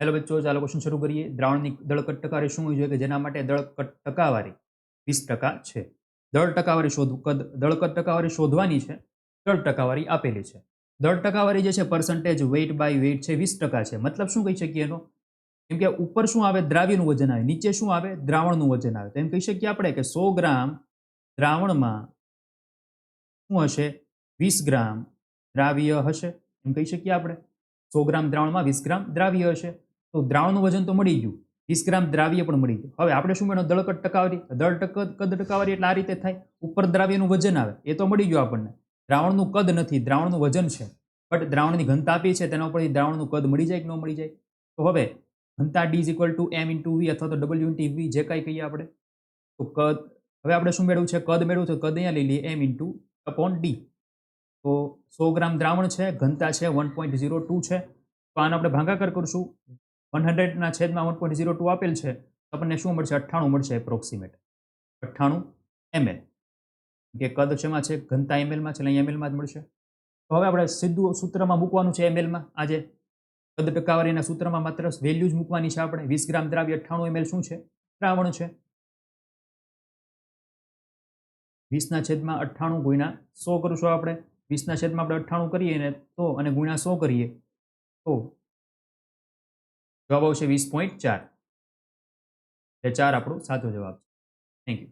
Hello બચ્ચો, ચાલો question શરૂ કરીએ. દ્રાવણની દળકટ ટકાવારી શું હોવી જોઈએ કે જેના માટે દળકટ ટકાવારી વીસ ટકા છે. દળ ટકાવારી શોધ, કદ દળકટ ટકાવારી શોધવાની છે. દળ ટકાવારી આપેલી છે. દળ ટકાવારી જે છે પર્સન્ટેજ વેઇટ બાય વેઇટ છે, વીસ ટકા છે. મતલબ શું કહી શકીએ એનો? કેમ કે ઉપર શું આવે? દ્રાવ્યનું વજન આવે. નીચે શું આવે? દ્રાવણનું વજન આવે. તો એમ કહી શકીએ આપણે કે સો ગ્રામ દ્રાવણમાં શું હશે? વીસ ગ્રામ દ્રાવ્ય હશે. એમ કહી શકીએ આપણે. સો ગ્રામ દ્રાવણમાં વીસ ગ્રામ દ્રાવ્ય હશે. તો દ્રાવણનું વજન તો મળી ગયું. વીસ ગ્રામ દ્રાવ્ય પણ મળી ગયું. હવે આપણે શું મેળવો દળકટ ટકાવારી. દળ કદ ટકાવારી એટલે આ રીતે થાય. ઉપર દ્રાવ્યનું વજન આવે. એ તો મળી ગયું આપણને. દ્રાવણનું કદ નથી. દ્રાવણનું વજન છે. બટ દ્રાવણની ઘનતા આપી છે. તેના ઉપરથી દ્રાવણનું કદ મળી જાય કે ન મળી જાય? તો હવે ઘનતા D is equal to M into V અથવા તો ડબલ્યુ ઇન્ટુ વી જે કાંઈ કહીએ આપણે, તો કદ, હવે આપણે શું મેળવ્યું છે? કદ મેળવ્યું છે કદ અહીંયા લઈ લઈએ. એમ ઇન્ટુ અપોન ડી તો સો ગ્રામ દ્રાવણ છે. ઘનતા છે વન પોઈન્ટ ઝીરો ટુ છે. તો આનો આપણે ભાગાકાર કરશું. વન હંડ્રેડના છેદમાં વન પોઈન્ટ ઝીરો ટુ આપેલ છે, તો આપણને શું મળશે? અઠ્ઠાણું મળશે એપ્રોક્સિમેટ અઠ્ઠાણું એમએલ કે કદ શેમાં છે? ઘનતા એમએલમાં છે, એટલે અહીં એમએલમાં જ મળશે. તો હવે આપણે સીધું સૂત્રમાં મૂકવાનું છે એમએલમાં આજે. કદ ટકાવારીના સૂત્રમાં માત્ર વેલ્યુ જ મૂકવાની છે આપણે. વીસ ગ્રામ દ્રાવ્ય અઠ્ઠાણું એમએલ શું છે? દ્રાવણ છે. વીસના છેદમાં અઠ્ઠાણું ગુણ્યા સો કરશું આપણે. વીસના છેદમાં આપણે અઠ્ઠાણું કરીએ ને તો, અને ગુણ્યા સો કરીએ. તો જવાબ આવશે વીસ પોઈન્ટ ચાર. એટલે ચાર આપણો સાચો જવાબ છે. Thank you